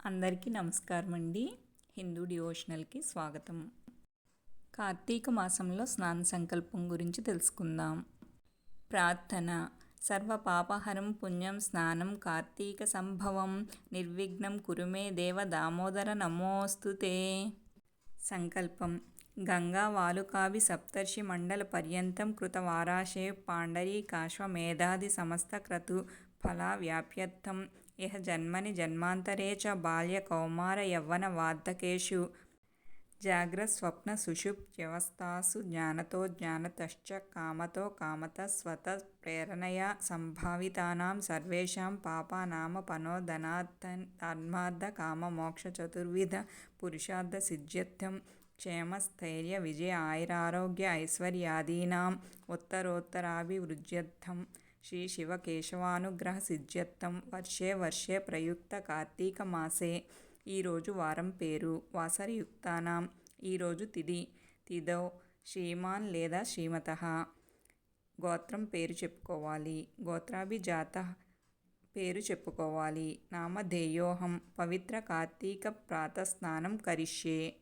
అందరికీ నమస్కారం అండి హిందూ డివోషనల్కి స్వాగతం. కార్తీక మాసంలో స్నాన సంకల్పం గురించి తెలుసుకుందాం. ప్రార్థన సర్వ పాపహరం పుణ్యం స్నానం కార్తీక సంభవం నిర్విఘ్నం కురుమే దేవ దామోదర నమోస్తుతే సంకల్పం గంగా వాలుకావి సప్తర్షి మండల పర్యంతం కృత వారాశే పాండరి కాశ్వ మేధాది సమస్త క్రతు ఫలా వ్యాప్యర్థం ఇహ జన్మని జన్మాంతరే చ బాల్య కౌమార యవ్వన వార్ధకేషు. జాగ్రస్వప్న సుషుప్త్యవస్థాసు జ్ఞానతో జ్ఞానతశ్చ కామతో కామత స్వత ప్రేరణయా సంభావితానాం సర్వేషాం పాపానామపనోదనార్థాన్మార్థ కామ మోక్ష చతుర్విధ పురుషార్థ సిద్ధ్యర్థం క్షేమస్థైర్య విజయ ఆయురారోగ్య ఐశ్వర్యాదీనాం ఉత్తరోత్తరాభివృద్ధ్యర్థం శ్రీ శివకేశవానుగ్రహ సిద్ధ్యర్థం వర్షే వర్షే ప్రయుక్త కార్తీక మాసే ఈరోజు వారం పేరు వాసరయుక్తానాం. ఈరోజు తిది తిథౌ శ్రీమాన్ లేదా శ్రీమత. గోత్రం పేరు చెప్పుకోవాలి. గోత్రాభిజాత పేరు చెప్పుకోవాలి. నామధేయోహం పవిత్ర కార్తీక ప్రాతస్నానం కరిష్యే.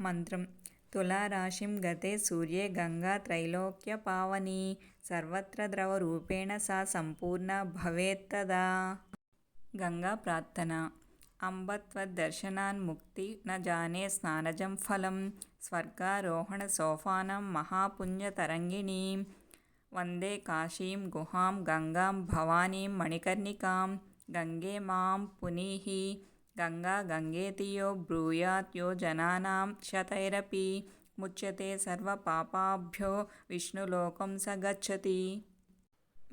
మంత్రం తులారాశిం గతే సూర్యే గంగా త్రైలోక్య పావని. సర్వత్ర ద్రవ రూపేణ సా సంపూర్ణ భవేత్తదా గంగా ప్రార్థన. అంబ త్వద్దర్శనాన్ముక్తి న జానే స్నానజం ఫలం. స్వర్గారోహణ సోపానం మహాపుణ్యతరంగిణీం వందే కాశీం గుహాం గంగాం భవానీం మణికర్ణికాం. గంగా గంగేతియో బ్రూయాత్యో జనానాం క్షతైరపి ముచ్యతే సర్వపాపాభ్యో విష్ణులోకం స గచ్చతి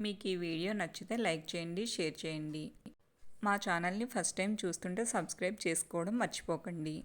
మీకు ఈ వీడియో నచ్చితే లైక్ చేయండి షేర్ చేయండి. మా ఛానల్ని ఫస్ట్ టైం చూస్తుంటే సబ్స్క్రైబ్ చేసుకోవడం మర్చిపోకండి.